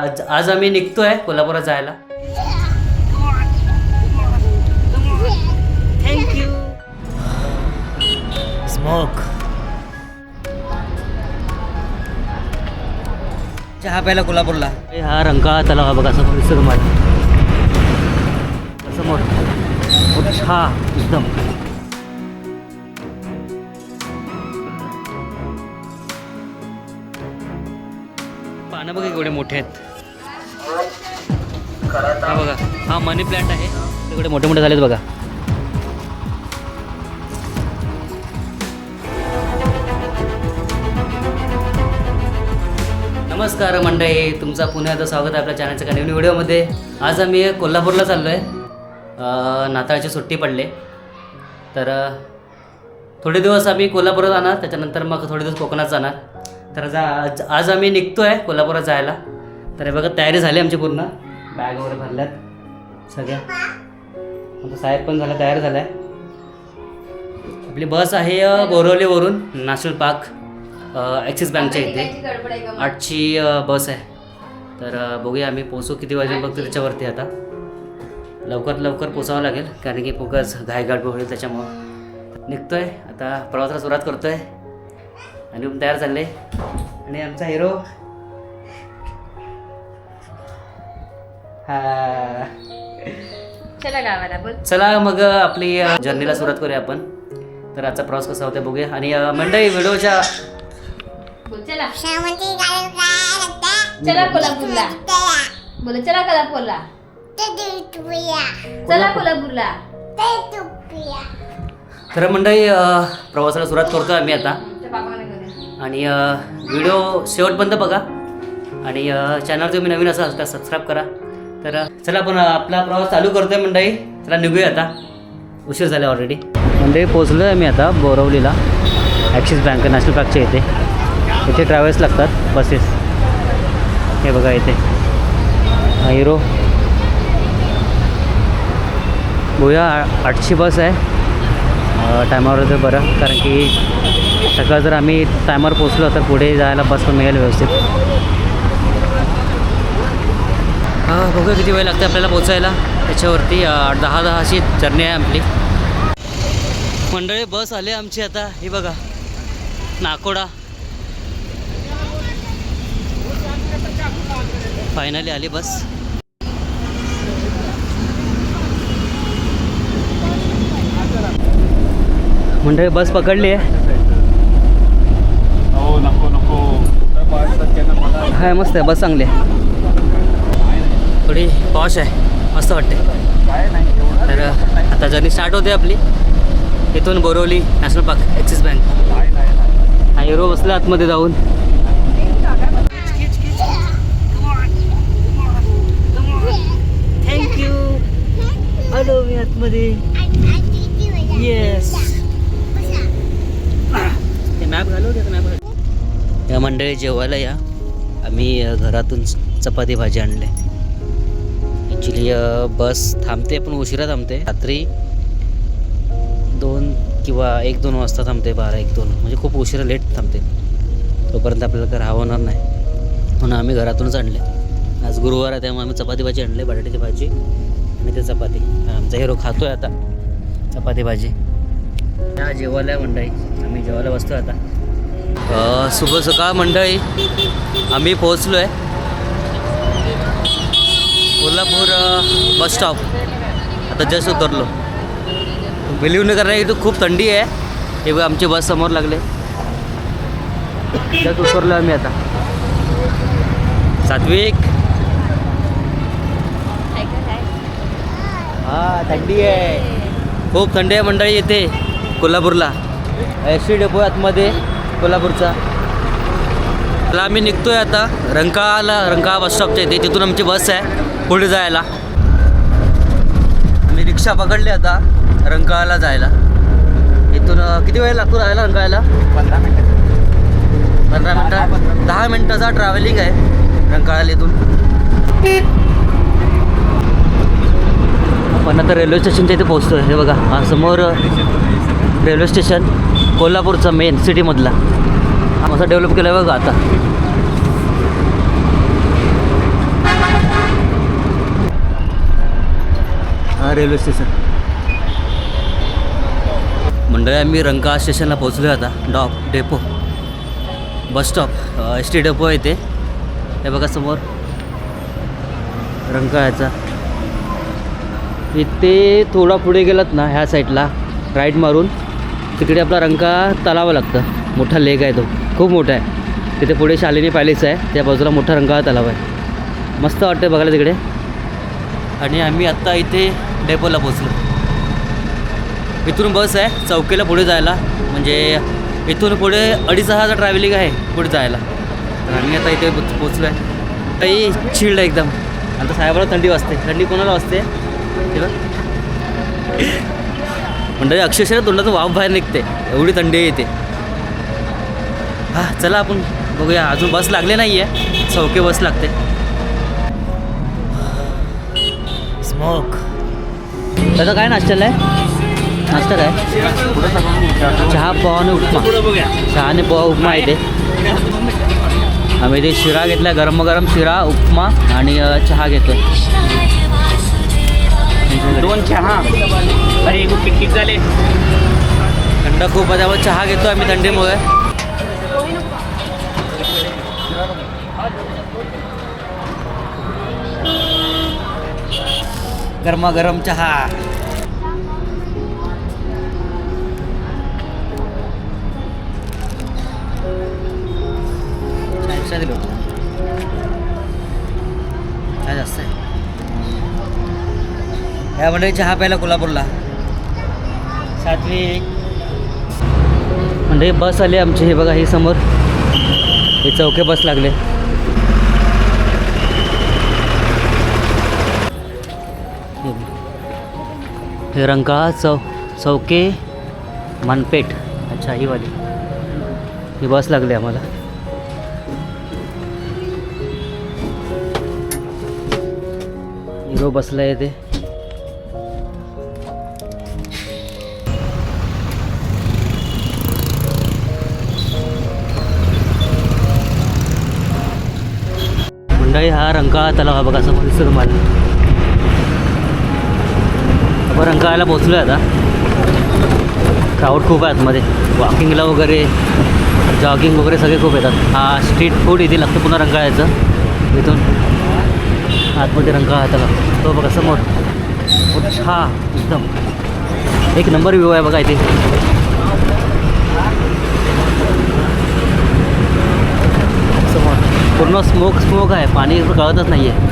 आज आज आम्ही निघतोय कोल्हापुरात जायला. थँक्यू स्मोक चहा प्यायला कोल्हापूरला. हा रंकाळा तलाव हा बघा समोर दिसतो तुम्हाला समोर मोठा एकदम. पानं बघा केवढे मोठे आहेत. हा बघा हा मनी प्लांट आहे. तिकडे मोठे मोठे झालेत बघा. नमस्कार मंडळी तुमचा पुन्हा एकदा स्वागत आहे आपल्या चॅनलच्या एका नवीन व्हिडिओमध्ये. आज आम्ही कोल्हापूरला चाललो आहे नाताळची सुट्टी पडले. तर थोडे दिवस आम्ही कोल्हापुरात जाणार त्याच्यानंतर मग थोडे दिवस कोकणात जाणार. तर जा आज- आज आम्ही निघतो आहे कोल्हापुरात जायला. तर हे बघा तयारी झाली आमची पूर्ण. बॅग वगैरे भरल्यात सगळ्या आता साहेब पण झाला तयार झाला आहे आपली बस आहे बोरवलीवरून नॅशनल पार्क ॲक्सिस बँकच्या इथे. आठची बस आहे. तर बघूया आम्ही पोचू किती वाजून बघतो त्याच्यावरती आता. लवकरात लवकर पोचावं लागेल कारण की फोकस घायगाड होईल त्याच्यामुळं. निघतोय आता प्रवासाला सुरुवात करतोय. आणि तयार चालले आणि आमचा हिरो चला गावाला बोल. चला मग आपली जर्नीला सुरुवात करूया आपण. तर आजचा प्रवास कसा होता बघूया. आणि अ, मंडळी व्हिडिओच्या बोल चला. चला कोल्हापूरला. बोल चला कोल्हापूरला. चला कोल्हापूरला. तर मंडळी अ, प्रवासाला सुरुवात करतोय आम्ही आता. बाबांना घेऊन. आणि अ, व्हिडिओ शेवटपर्यंत बघा. आणि अ, चॅनल तुम्ही नवीन असाल तर सबस्क्राईब करा. तर चला आपण आपला प्रवास चालू करतोय मंडळी. चला निघूया आता. उशीर झाला ऑलरेडी मंडळी पोचलो आहे मी आता बोरवलीला. ॲक्सिस बँक नॅशनल बँकच्या इथे. इथे ट्रॅव्हल्स लागतात बसेस हे बघा इथे. हिरो भूया आठशे बस आहे. टायमावर तर बरं कारण की सकाळ जर आम्ही टायमावर पोचलो तर पुढे जायला बस पण मिळेल व्यवस्थित. बघूया किती वेळ लागते आपल्याला पोचायला त्याच्यावरती दहा दहा अशी जर्नी आहे आपली. मंडळी बस आली आमची आता. ही बघा नाकोडा. फायनली आली बस. मंडळी बस पकडली आहे. हो नको नको हाय मस्त आहे बस चांगली आहे. थोडी पॉश आहे. मस्त वाटते नाही तर आता जर्नी स्टार्ट होते आपली. इथून Borivali national park Axis bank हा हिरो बसला आतमध्ये जाऊन. थँक्यू हॅलो मी आतमध्ये. येस ते मॅप घालू दे मॅप या मंडळी जेवायला या. आम्ही घरातून च- चपाती भाजी आणले. ॲक्च्युली बस थांबते पण उशिरा थांबते. रात्री दोन किंवा एक दोन वाजता थांबते बारा एक दोन. म्हणजे खूप उशिरा लेट थांबते. तोपर्यंत आपल्याला काय राहावं होणार नाही. म्हणून आम्ही घरातूनच आणले. आज गुरुवार आहे त्यामुळे आम्ही चपाती भाजी आणले बटाट्याची भाजी आणि ते चपाती. आमचा हिरो खातो आहे आता चपाती भाजी. हा जेवायला आहे मंडळी. आम्ही जेवायला बसतो आता. अ, शुभ सकाळ मंडळी. आम्ही पोहोचलो आहे कोल्हापूर बस स्टॉप आता जस्ट उतरलो. बिलीव नाही करणार इथं खूप थंडी आहे. हे बघ आमची बस समोर लागले. जस्ट उतरलो आम्ही आता. सात्विक. हा थंडी आहे. खूप थंडी आहे मंडळी येते कोल्हापूरला. एस टी डेपो आहे आतमध्ये कोल्हापूरचा. तर आम्ही निघतोय आता. रंकाळाला रंकाळा बस स्टॉपच्या इथे. तिथून आमची बस आहे. पुढे जायला. मी रिक्षा पकडली आता रंकाळाला जायला. इथून किती वेळ लागतो जायला रंकाळाला पंधरा मिनिटं. पंधरा मिनटं? दहा मिनटाचा ट्रॅव्हलिंग आहे रंकाळाला इथून. आपण आता रेल्वे स्टेशनच्या इथे पोहोचतो हे बघा हा समोर रेल्वे स्टेशन कोल्हापूरचा मेन सिटीमधला हा मस्त डेव्हलप केला आहे बघा आता. Railway station. मंडळी आम्ही रंका स्टेशनला पोहोचलो आता डॉप depot. Bus stop S T depot आहे इथे हे बघा समोर. रंका याचा इथे थोडा पुढे गेलात ना ह्या साईडला राईट मारून. तिकडे आपला रंका तलावं लागतं. मोठा लेक आहे तो. खूप मोठा आहे. तिथे पुढे शालिनी पॅलेस आहे. त्या बाजूला मोठा रंकाळा तलाव आहे. मस्त वाटतं बघायला तिकडे. आणि आम्ही आत्ता इथे डेपोला पोचलो इथून बस आहे चौकीला पुढे जायला. म्हणजे इथून पुढे अडीच हजार ट्रॅव्हलिंग आहे पुढे जायला. तर आम्ही आता इथे पोच पोचलो आहे काही चिल्ड आहे एकदम. आता साहेबाला थंडी वाजते. थंडी कोणाला वाजते? तेव्हा म्हणजे अक्षरशः तोंडातून वाफ बाहेर निघते. एवढी थंडी येते हां चला आपण बघूया. अजून बस लागले नाही आहे चौके बस लागते. स्मोक त्याचा काय नाश्त्याला आहे? नाश्ता काय? चहा पोहा आणि उपमा. चहा आणि पोहा उपमा आहे ते. आम्ही ते शिरा घेतला गरम गरम शिरा उपमा आणि चहा घेतो दोन चहा. अरे किट झाले. थंड खूप आहे त्यामुळे चहा घेतो आम्ही थंडीमुळे. गरमागरम चहा. चहा extra दिलं होतं. चहा जास्त आहे या मंडळी चहा प्यायला कोल्हापूरला सातवी म्हणजे बस आली आमची हे बघा ही समोर हे चौके बस लागले हे बघ. चौ चौके मानपेठ अच्छा ही वाली ही बस लागली आम्हाला हिरो बसला आहे ते. मंडळी हा रंकाळा तलाव हा बघा समोर दिसतो तुम्हाला. आपण रंकाळ्याला पोचलो आहे आता. क्राऊड खूप आहे आतमध्ये. वॉकिंगला वगैरे जॉगिंग वगैरे सगळे खूप येतात. हा स्ट्रीट फूड इथे लागतं पुन्हा रंकाळ्याचं. इथून आतमध्ये रंकाळा तलाव तो बघा समोर. मोठा एकदम. एक नंबर व्ह्यू आहे बघा इथे. समोर. पूर्ण स्मोक स्मोक आहे. पाणी कळतच नाही आहे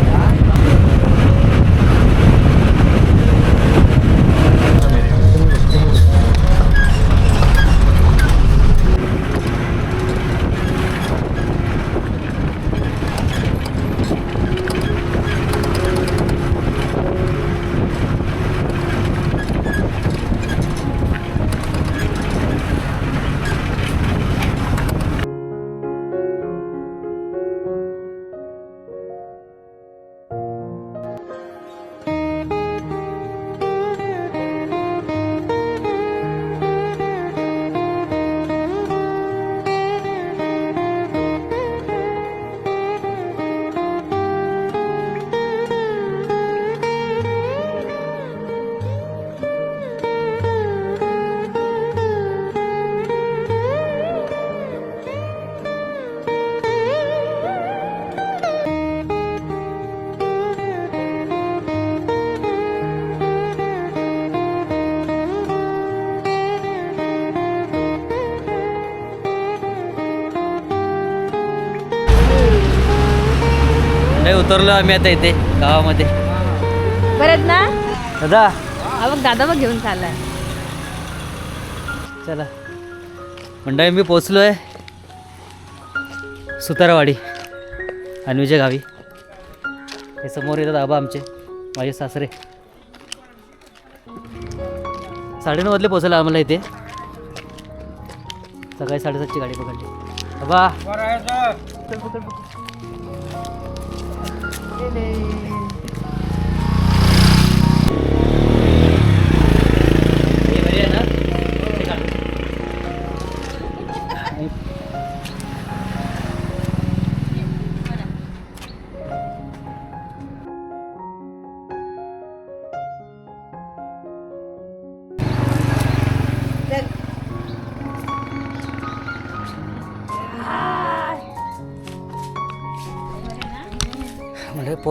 उतरलो आम्ही आता इथे गावामध्ये. परत ना? दादा. हा बघ दादा बघ घेऊन चाललाय. चला. मंडळी मी पोचलो आहे सुतारवाडी अन्वीच्या गावी. हे समोर येतात आबा आमचे माझे सासरे. साडेनऊ वाजले पोचलं आम्हाला इथे. सकाळी साडेसातची गाडी पकडली. आबा. हे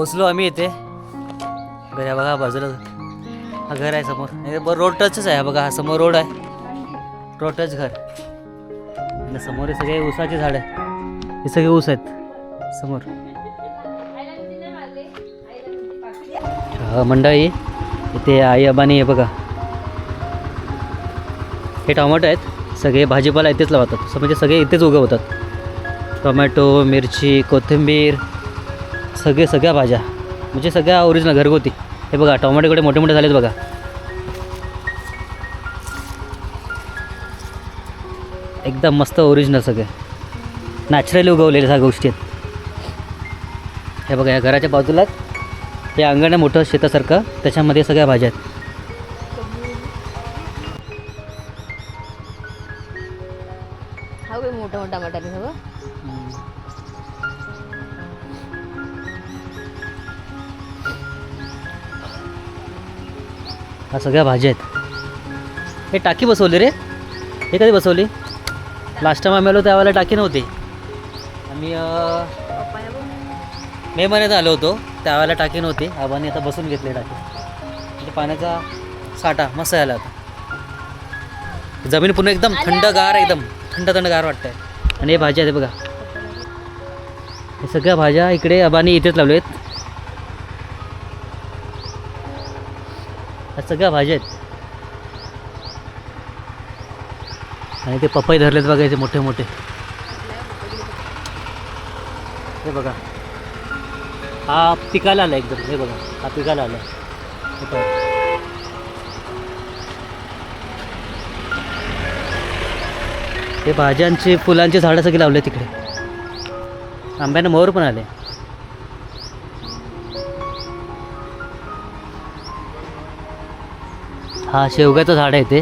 म्हणजे पोचलो आम्ही इथे. घर आहे बघा बाजूला. हा घर आहे समोर. हे ब रोड टचच आहे हा बघा हा समोर रोड आहे. रोड टच घर. आणि समोर हे सगळे ऊसाचे झाड आहे हे सगळे ऊस आहेत. समोर. मंडळी इथे आई अबानी आहे बघा. हे टोमॅटो आहेत. सगळे भाजीपाला इथेच लावतात. म्हणजे सगळे इथेच उगवतात. टोमॅटो मिरची कोथिंबीर सगळे सगळ्या भाज्या. म्हणजे सगळ्या ओरिजिनल घरगुती. हे बघा टोमॅटोकडे मोठे मोठे झालेत बघा. एकदम मस्त ओरिजिनल सगळे. नॅचरली उगवलेल्या सगळ्या गोष्टी आहेत. हे बघा या घराच्या बाजूलाच हे अंगण मोठं शेतासारखं. त्याच्यामध्ये सगळ्या भाज्या आहेत. हा सगळ्या भाज्या आहेत. हे टाकी बसवली रे. हे कधी बसवली? लास्ट टाइम आम्ही आलो त्यावेळेला टाकी नव्हती. आम्ही मे महिन्यात आलो होतो. त्यावेळेला टाकी नव्हती. आबांनी आता बसून घेतली टाकी. म्हणजे पाण्याचा साठा मस्त आला आता जमीन पूर्ण एकदम थंडगार एकदम. थंड थंडगार वाटतंय. आणि हे भाज्या आहेत बघा. हे सगळ्या भाज्या इकडे आबांनी इथेच लावल्या आहेत सगळ्या भाज्या आहेत. आणि ते पपई धरलेत बघा इथे मोठे मोठे. हे बघा. हा पिकाला आला एकदम. हे बघा. हा पिकाला आला. हे पहा. हे भाज्यांची फुलांची झाडं सगळी लावले तिकडे आंब्यानं मोहर पण आले. हा शेवग्याचं झाड आहे ते.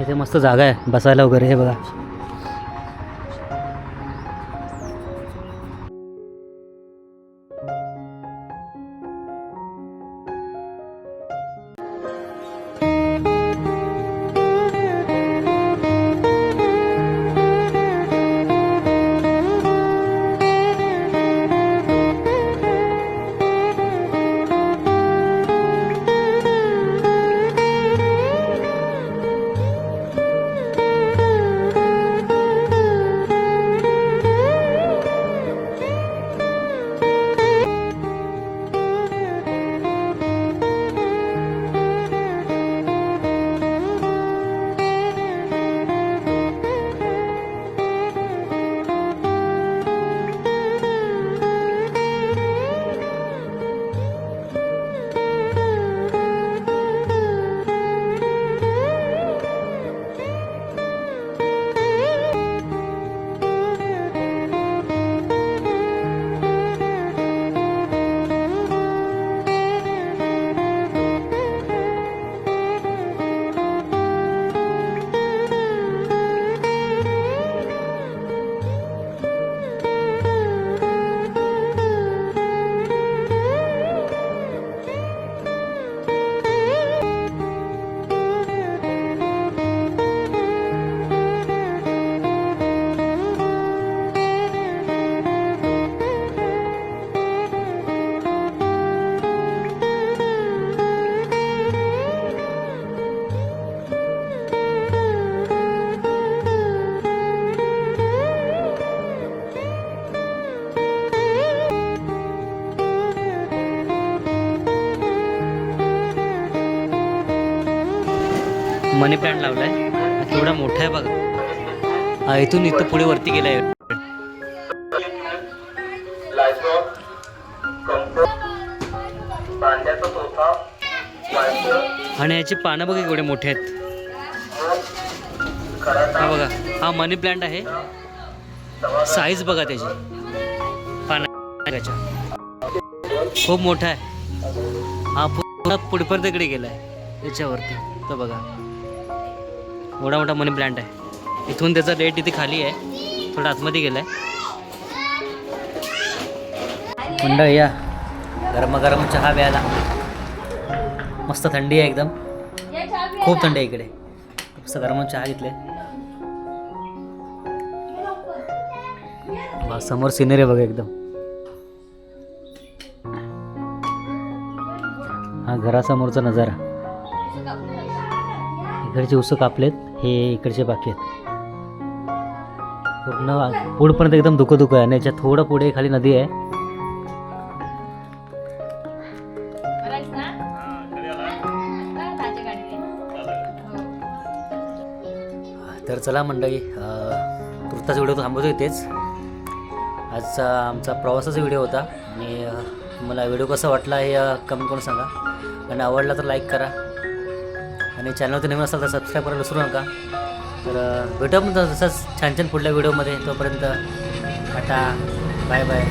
इथे मस्त जागा आहे बसायला वगैरे हे बघा. मनी प्लांट लावलाय. हा केवढा मोठा आहे बघा. इथून इथं पुढे वरती गेलाय. आणि याची पानं बघा एवढे मोठे आहेत. हा बघा हा मनी प्लांट आहे. साईज बघा त्याची. पानाच्या खूप मोठा आहे. हा पुढपर्यंत इकडे गेला आहे याच्यावरती. तर बघा. एवढा मोठा मनी प्लांट आहे. इथून त्याचा रेट इथे खाली आहे. थोडा आतमध्ये गेला आहे मंडळ या. गरमागरम चहा प्यायला. मस्त थंडी आहे एकदम. खूप थंडी आहे इकडे. मस्त गरम चहा घेतले समोर सिनेरी बघा एकदम. हा घरासमोरचा नजारा. इकडचे उस कापलेत. हे इकडचे बाकी आहेत. पूर्ण पुढपर्यंत एकदम धुकं धुकं आहे आणि याच्या थोडं पुढे खाली नदी आहे. तर चला मंडळी तुर्ताचा व्हिडिओ थांबवतो इथेच आजचा आमचा प्रवासाचा व्हिडिओ होता आणि तुम्हाला व्हिडिओ कसा वाटला हे कमेंट करून सांगा. आणि आवडला तर लाईक करा. आणि चॅनलवरती नवीन असाल तर सबस्क्राईब करायला विसरू नका. तर भेटू आपण तसंच छान छान पुढल्या व्हिडिओमध्ये तोपर्यंत टाटा बाय बाय